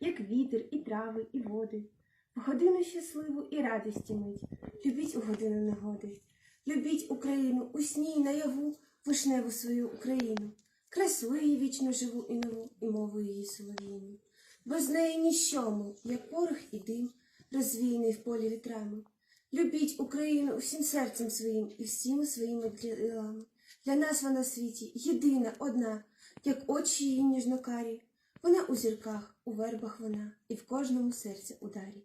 як вітер, і трави, і води. В годину щасливу і радості мить, любіть у годину негоди. Любіть Україну у сні й наяву, вишневу свою Україну, красу її вічно живу і нову, і мову її солов'їну. Без неї ніщо ми, як порох і дим, розвійний в полі вітрами. Любіть Україну усім серцем своїм і всіми своїми ділами. Для нас вона в світі єдина, одна, як очі її ніжнокарі. Вона у зірках, у вербах вона, і в кожному серці ударі.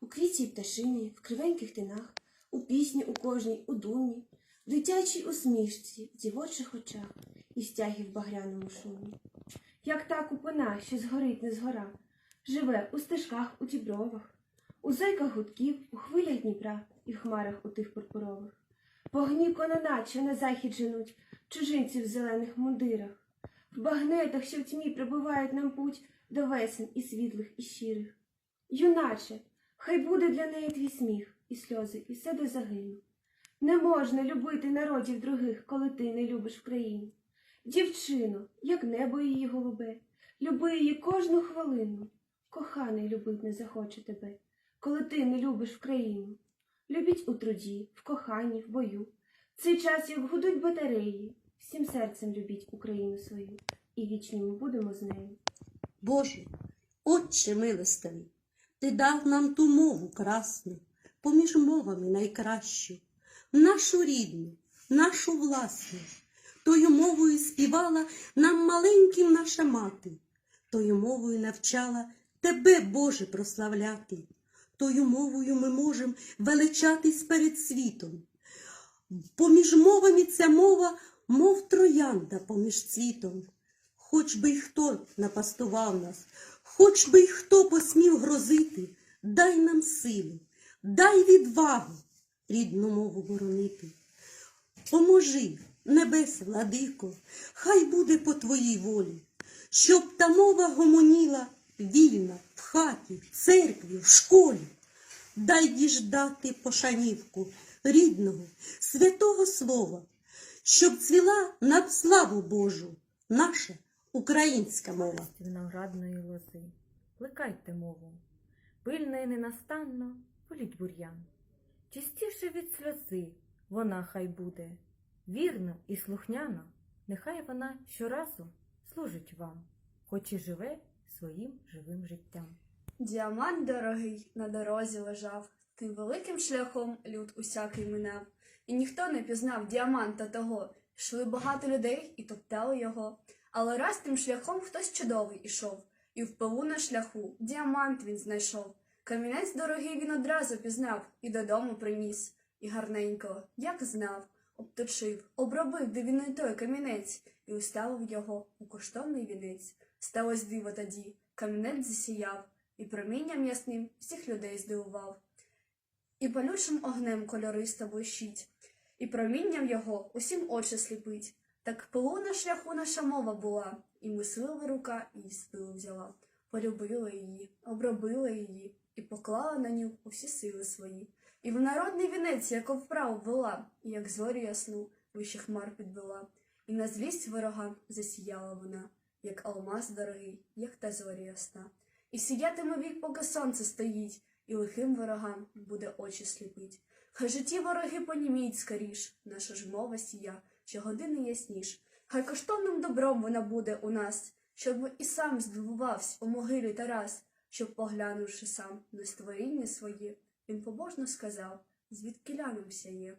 У квіті й пташині, в кривеньких тинах, у пісні у кожній, у думі, в дитячій усмішці, в дівочих очах і стягі в багряному шумі. Як та купина, що згорить не згора, живе у стежках, у дібровах, у зойках гудків, у хвилях Дніпра і в хмарах у тих пурпурових. Вогні конона, що на захід женуть, чужинці в зелених мундирах, в багнетах, що в тьмі прибувають нам путь до весен і світлих, і щирих. Юначе, хай буде для неї твій сміх, і сльози, і все до загину. Не можна любити народів других, коли ти не любиш Україну. Дівчино, як небо її голубе, люби її кожну хвилину. Коханий любить не захоче тебе, коли ти не любиш Україну. Любіть у труді, в коханні, в бою. Цей час, як гудуть батареї, всім серцем любіть Україну свою, і вічні ми будемо з нею. Боже, Отче милостивий, ти дав нам ту мову красну, поміж мовами найкращу, нашу рідну, нашу власну. Тою мовою співала нам маленьким наша мати, тою мовою навчала тебе, Боже, прославляти. Тою мовою ми можемо величатись перед світом. Поміж мовами ця мова, мов троянда поміж цвітом. Хоч би й хто напастував нас, хоч би й хто посмів грозити, дай нам силу, дай відвагу рідну мову боронити. Поможи, небес, владико, хай буде по твоїй волі, щоб та мова гомоніла вільна в хаті, в церкві, в школі. Дай діждати пошанівку рідного, святого слова, щоб цвіла на славу Божу наша українська мова. виноградної лози. Плекайте мову, пильно і ненастанно політь бур'ян. Чистіше від сльози вона хай буде, вірна і слухняна, нехай вона щоразу служить вам, хоч і живе своїм живим життям. Діамант дорогий на дорозі лежав, тим великим шляхом люд усякий минав, і ніхто не пізнав діаманта того. Йшли багато людей і топтали його. Але раз тим шляхом хтось чудовий ішов, і в пилу на шляху діамант він знайшов. Камінець дорогий він одразу пізнав і додому приніс. І гарненько, як знав, обточив, обробив дивіною той камінець і уставив його у коштовний вінець. Сталось диво тоді, камінець засіяв, і промінням ясним всіх людей здивував. І палючим огнем кольористо блищить, і промінням його усім очі сліпить. Так пилу на шляху наша мова була, і мислива рука її з взяла, полюбила її, обробила її, і поклала на ню усі сили свої. І в народний вінець, як вправу вела, і як зорі ясну вище хмар підвела, і на злість ворогам засіяла вона, як алмаз дорогий, як та зоря ясна. І сіятиме вік, поки сонце стоїть, і лихим ворогам буде очі сліпить. Хай житті вороги поніміють скоріш, наша ж мова сія, що години ясніш. Хай коштовним добром вона буде у нас, щоб і сам здивувався у могилі Тарас, щоб, поглянувши сам на створіння своє, він побожно сказав, звідки лянувся сяє.